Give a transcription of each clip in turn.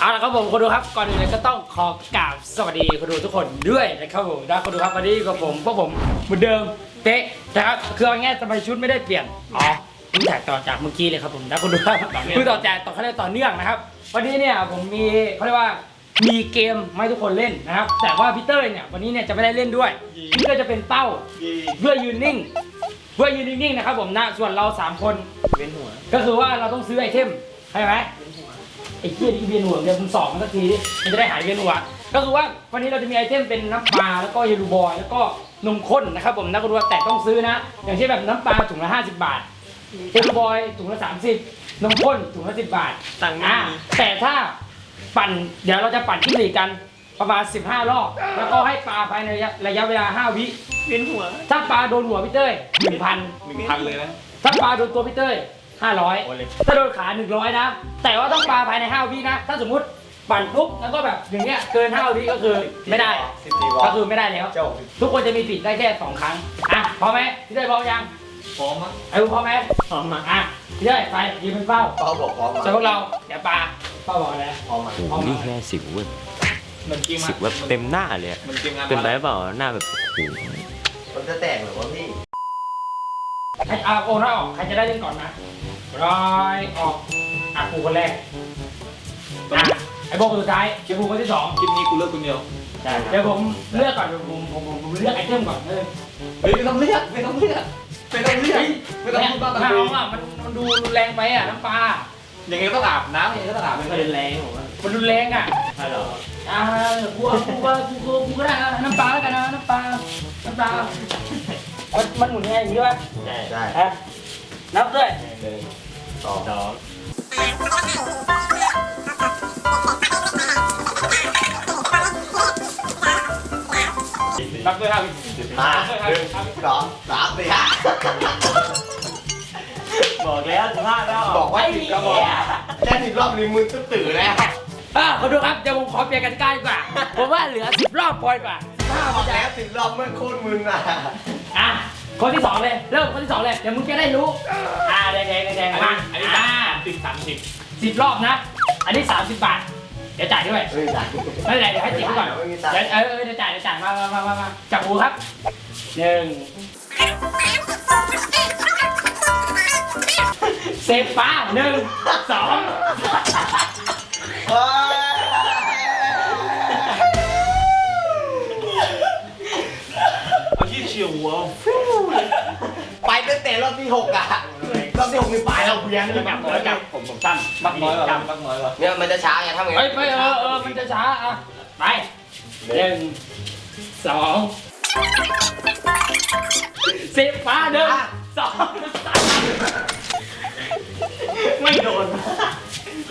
เอาละครับผมคนดูครับก่อนอื่นเลยก็ต้องขอกราบสวัสดีคนดูทุกคนด้วยนะครับผมนะคนดูครับวันนี้กับผมพวกผมเหมือนเดิมเป๊ะนะครับคือเอาง่ายๆทำไมชุดไม่ได้เปลี่ยนอ๋อเพิ่งแตกต่อจากเมื่อกี้เลยครับผมนะคนดูครับเพิ่งต่อจากต่อเขาเรียกต่อเนื่องนะครับ วันนี้เนี่ยผมมีเขาเรียกว่ามีเกมมาให้ทุกคนเล่นนะครับ แต่ว่าพี่เต้ยเนี่ยวันนี้เนี่ยจะไม่ได้เล่นด้วยพี่เต้ยจะเป็นเป้าเพื่อยืนนิ่ง เพื่อยืนนิ่งๆนะครับผมนะส่วนเราสามคนเว้นหัวก็คือว่าเราต้องซื้อไอเทมใช่ไหมไอ้เหี้ยที่เวียนหัวเดี๋ยวมึงสอบมันสักทีดิมันจะได้หายเวียนหัว ก็คือว่าวันนี้เราจะมีไอเทมเป็นน้ำปลาแล้วก็เยลูบอยแล้วก็นมข้นนะครับผมนะก็ดูว่าแต่ต้องซื้อนะ อย่างเช่นแบบน้ำปลาถุงละ50 บาทเยลูบอยถุงละ30นมข้นถุงละ10 บาทตังค์ไม่อ่ามีแต่ถ้าปั่นเดี๋ยวเราจะปั่นที่หลีกกันประมาณ 15 รอบ แล้วก็ให้ปลาภายในระยะระยะเวลา 5 วิ เว้นหัว ถ้าปลาโดนหัวพี่เต้ย1,000 หนึ่งพันเลยนะ ถ้าปลาโดนตัวพี่เต้ย โอ้เลย500ถ้าโดนขา 100 นะ แต่ว่าต้องปลาภายใน5วินะ ถ้าสมมุติปั่นปุ๊บแล้วก็แบบอย่างเงี้ยเกิน5วิก็คือไม่ได้สิบสี่วอก็คือไม่ได้แล้ว เจ้าทุกคนจะมีปิดได้แค่2ครั้ง อะพร้อมไหมพี่เต้ยพร้อมยัง พร้อมมั้ยไอ้บุ้พร้อมไหมพร้อมมั้ยอะพี่เต้ยไปยืนเป็นเป้าเป้าบอกพร้อมส่วนพวกเราเดี๋ยวปลาเป้าบอกอะไร พร้อมมาพร้อมนี่มาแค่สิวเว้ยเหมือนกินมาสิวแบบเต็มหน้าเลยอะเหมือนกินงานเป็นไปหรือเปล่าหน้าแบบโอ้โหมันจะแตกหรือว่าพี่ ใครอะโอนน้อยออก ใครจะได้เล่นก่อนนะร้อยออกอะกูคนแรกอะไอ้โบคนสุดท้ายเชียร์กูคนที่สองคลิปนี้กูเลือกคนเดียวเดี๋ยวผมเลือกก่อนเดี๋ยวผมผมผมผมเลือกไอเทมก่อนเลยเฮ้ยไม่ต้องเลือกไม่ต้องเลือกไม่ต้องเลือกไม่ต้องพูดบ้าตะไม่กุเอายอะมันมันดูรุนแรงไปอะน้ำปลายังไงก็ต้องอาบน้ำยังไงก็ต้องอาบมันเป็นแรงผมว่ามันรุนแรงอะใช่หรออ่ากูเอากูว่ากูกูกูก็ได้นะน้ำปลาแล้วกันนะน้ำปลาน้ำปลา มันมันหมุนยังไงอย่างนี้วะใช่ได้ฮะนับด้วยหนึ่งสองสองนับด้วยครับห้าหนึ่งสองสามสี่ห้าบอกแล้วสิบห้าแล้วบอกว่าสิบก็บอกแค่สิบรอบนี้มึงก็ตื่นแล้วอ่าขอดูครับเดี๋ยวผมขอเปลี่ยนกติกาดีกว่าผมว่าเหลือสิบรอบพอยกว่าถ้าบมัอนกจะแล้วสิบรอบเมื่อโคตรมึนอะ อะคนที่สองเลย เริ่มคนที่สองเลย เดี๋ยวมึงจะได้รู้ อ่าแดงแดงแดงแดงมาอันนี้อ่าสิบสามสิบสิบรอบนะ อันนี้สามสิบบาท เดี๋ยวจ่ายด้วย เฮ้ยได้ไม่เป็นไรเดี๋ยวให้ติดไว้ก่อน ไม่มีตังค์เดี๋ยวเออเออเดี๋ยวจ่ายเดี๋ยวจ่ายมามามามามาจับหูครับหนึ่งเซฟฟ้าหนึ่งสอง เฮ้ย เอาที่เฉียวหัวไปตั้งแต่รอบที่หกอะรอบที่หกมีปลายเราเพี้ยนจะจับผมจับผมผมสั้นมักน้อยกว่ามักน้อยกว่าเนี่ยมันจะช้าไงทำไงเฮ้ยไม่เออเออมันจะช้าอะไปหนึ่งสองเซฟฟ้าหนึ่งสองสามไม่โดน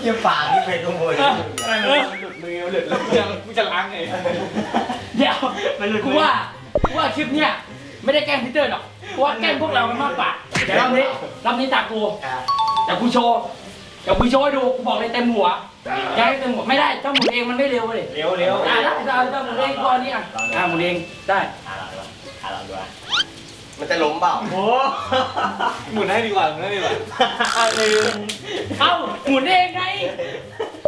เยี่ยปากที่เป็นขโมยเออเออหลุดมือหลุดแล้วกูจะล้างไงเดี๋ยวมันหลุดกูมือว่ากูว่าคลิปเนี้ย ไม่ได้แกล้งพีเตอร์หรอกกูว่าแกล้งพวกเรากันมากกว่าเดี๋ยวรอบนี้รอบนี้ตากูเดี๋ยวกูโชว์เดี๋ยวกูโชว์ให้ดูกูบอกเลยเต็มหัวอยังให้เต็มหัวไม่ได้ต้องหมุนเองมันไม่เร็วเลยเร็วเร็วอ่าได้ได้ได้หมุนเองกูเอานี้อะอ่าหมุนเองได้มันจะล้มเปล่าโอ้หมุนให้ดีกว่าหมุนให้ดีกว่าหนึ่งเอ้าหมุนเองไง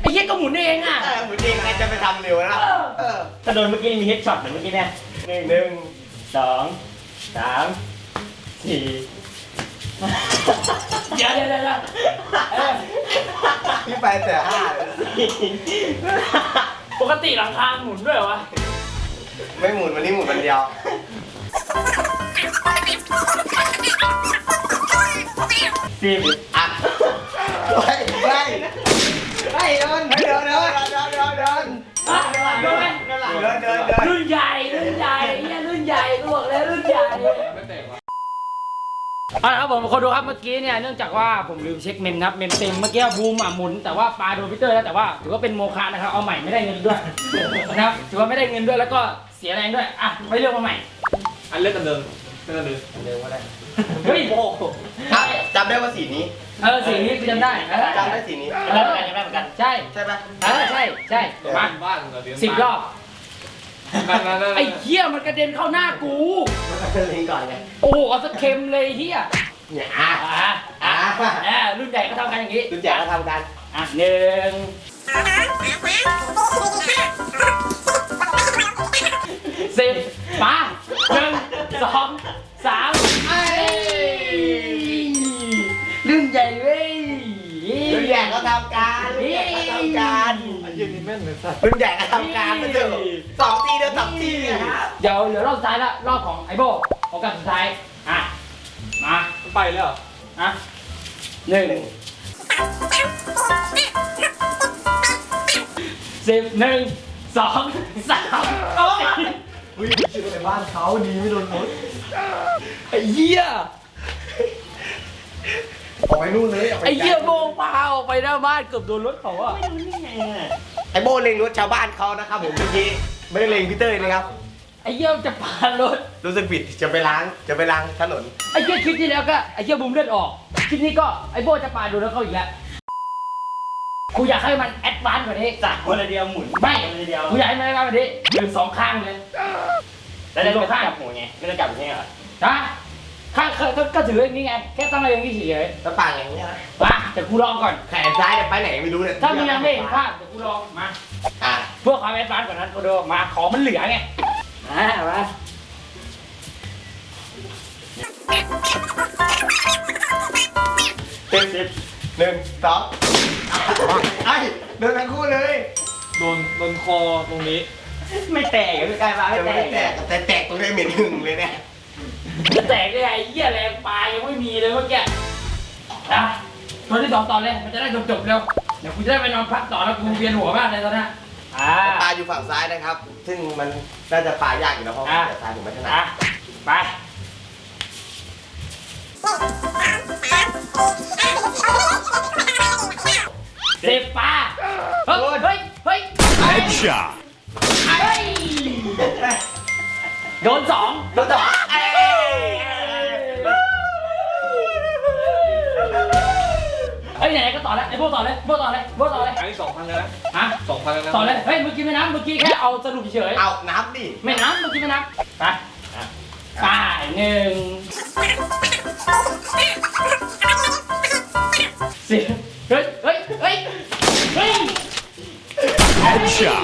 ไอ้เหี้ยก็หมุนเองอะเออเหมือนเองใครจะไปทำเร็วนะเออเออถ้าโดนเมื่อกี้มีเฮดช็อตเหมือนเมื่อกี้แน่หนึ่งหนึ่งสอง สามสี่เดี๋ยวเดี๋ยวเดี๋ยวเดี๋ยวเออพี่ไปแต่ห้าเลยปกติหลังคาหมุนด้วยเหรอวะไม่หมุนวันนี้หมุนวันเดียวสิบอะเฮ้ยเฮ้ยเฮ้ยเดินเดินเดินเดินเดินเดินเดินอะเดินไหมเดินเดินเดินรุ่นใหญ่รุ่นให เอาละครับผมคนดูครับเมื่อกี้เนี่ยเนื่องจากว่าผมลืมเช็คเมมนะครับเมมเต็มเมื่อกี้บูมอะหมุนแต่ว่าปลาโดนพีเตอร์แล้วแต่ว่าถือว่าเป็นโมฆะนะครับเอาใหม่ไม่ได้เงินด้วยนะครับถือว่าไม่ได้เงินด้วยแล้วก็เสียแรงด้วยอะไม่เลือกมาใหม่อันเลือกกันเดิมเลือกกันเดิมเร็วก็ได้เฮ้ยครับจำได้ว่าสีนี้เออสีนี้คือจำได้เออจำได้สีนี้เออจำได้เหมือนกันใช่ใช่ปะเออใช่ใช่มาบ้านเราเดือนสิบรอบ มามามาไอ้เหี้ยมันกระเด็นเข้าหน้ากูมันเป็นลิงก่อนไงโอ้โหเอาสักเค็มเลยเหี้ยเนี่ยอะอะอะอะอะรุ่นใหญ่ก็ทำกันอย่างนี้ คุณแจ๋ก็ทำกันอะหนึ่งสิบมาหนึ่งสอง ม่นเลยสัตว์รุ่นใหญ่ก็ทำการมาเถอะสองทีเดียวสองทีนะครับเดี๋ยวเหลือรอบสุดท้ายละรอบของไอโบโอกาสสุดท้าย อะ มาไปเลยเหรออะหนึ่งสิบหนึ่งสองสามเอาอุ้ยชื่อในบ้านเขาดีไม่โดนมดไอ้เหี้ยออกไปนู่นเลยออกไปไอ้เหี้ยโบงพาออกไปหน้าบ้านเกือบโดนรถเขาอะไอ้ โบเล็งรถชาวบ้านเขานะครับผมเมื่อกี้ไม่ได้เล็งพี่เต้ยนะครับ ไอ้เหี้ยจะปารถ รู้สึกผิดจะไปล้างจะไปล้างถนน ไอ้เหี้ยคลิปที่แล้วก็ไอ้เหี้ยบุมเลือดออก คลิปนี้ก็ไอ้โบจะปาโดนรถเขาอีกแล้วกูอยากให้มันแอดวานซ์กว่านี้จากคนละเดียวหมุนไม่คนละเดียวกูอยากให้มันแอดวานซ์กว่านี้หรือสองข้างเลยแล้วจะต้องกลับหัวไงไม่ต้องกลับอย่างนี้เหรอ นะ ข้างก็ก็ถืออย่างนี้ไง แค่ตั้งอะไรอย่างนี้เฉยแล้วปากอย่างนี้ยนะๆมาเดี๋ยวกูลองก่อน แขนซ้ายเนี่ยไปไหนไม่รู้เนี่ยถ้ามึงยังไม่เห็นภาพเดี๋ยวกูลองมา อะเพื่อความแอดวานซ์กว่านั้นกูดูมาของมันเหลือไงอ่ามาเต็มสิบหนึ่งสองไอ้เดินทั้งคู่เลยโดนโดนคอตรงนี้ ไม่แตกไม่ใกล้มาไม่จะแตไม่กได้แตกแต่แตกตรงนี้เหม็นหึงเลยเนี่ย จะแตกได้ไงไอ้เหี้ยแรงปลายยังไม่มีเลยเมื่อกี้นะตัวที่สองต่อเลย มันจะได้จบๆเร็ว เดี๋ยวกูจะได้ไปนอนพักต่อแล้วกูเวียนหัวมากเลยตอนนี้อ่า ปลาอยู่ฝั่งซ้ายนะครับ ซึ่งมันน่าจะปลายากอยู่แล้วเพราะว่าแต่ซ้ายผมไม่ถนัดอะไป สิบปลาเฮ้ย เฮ้ย เฮ้ย Headshot. เฮ้ยโดนสองตัวต่อเอ้ย ต่อแล้วไอ้พวกต่อเลยพวกต่อเลยพวกต่อเลยอันนี้สองพันแล้วนะฮะสองพันแล้วนะต่อเลยเฮ้ยเมื่อกี้ไม่นับเมื่อกี้แค่เอาสรุปเฉยเอานับดิๆไม่นับเมื่อกี้ไม่นับไปอะไปหนึ่งสิบเฮ้ยเฮ้ยเฮ้ยเฮ้ย Headshot.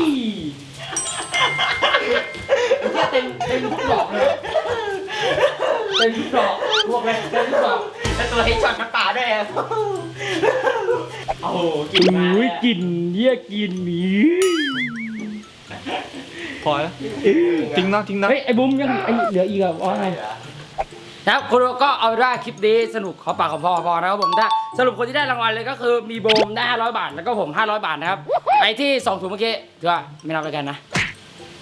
เฮ้ยเต็มเต็มทุกดอกเลยเต็มทุกดอกพวกเลยเต็มทุกดอก แล้วตัวให้ช็อตกระป่าด้วยอะ โอ้โหกินมาแล้วกินเยี่ยกินหมีพอแล้วทิ้งนะทิ้งนะเฮ้ยไอ้บุ้มยังไอ้เหลืออีกอะว่าไงนะครับคุณก็เอาได้คลิปนี้สนุกขอปากขอพอพอนะครับผมถ้าสรุปคนที่ได้รางวัลเลยก็คือมีโบมได้500 บาท แล้วก็ผม 500 บาทนะครับไอ้ที่สองถุงเมื่อกี้ถือว่าไม่นับแล้วกันนะ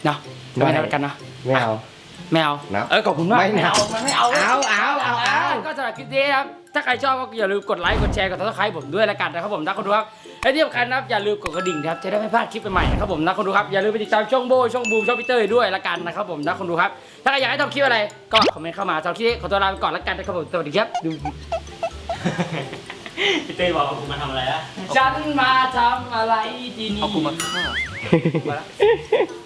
เนาะไม่นับแล้วกันเนาะไม่เอา ไม่เอานับเออขอบคุณมากไม่เอามันไม่เอาเอาเอาเอาเอาก็สำหรับคลิปนี้ครับถ้าใครชอบก็อย่าลืมกดไลค์กดแชร์กดติดตามผมด้วยละกันนะครับผมนะคนดูครับและที่สำคัญนะครับอย่าลืมกดกระดิ่งนะครับจะได้ไม่พลาดคลิปใหม่ๆนะครับผมนะคนดูครับอย่าลืมไปติดตามช่องโบช่องบูมช่องพีเตอร์ด้วยละกันนะครับผมนะคนดูครับถ้าใครอยากให้ทำคลิปอะไรก็คอมเมนต์เข้ามาสำหรับคลิปนี้ขอตัวลาไปก่อนละกันนะครับผมสวัสดีครับดูพี่เต้บอกว่าผมมาทำอะไรอะฉันมาทำอะไรที่นี่เอากูมาฆ่ามาแล้ว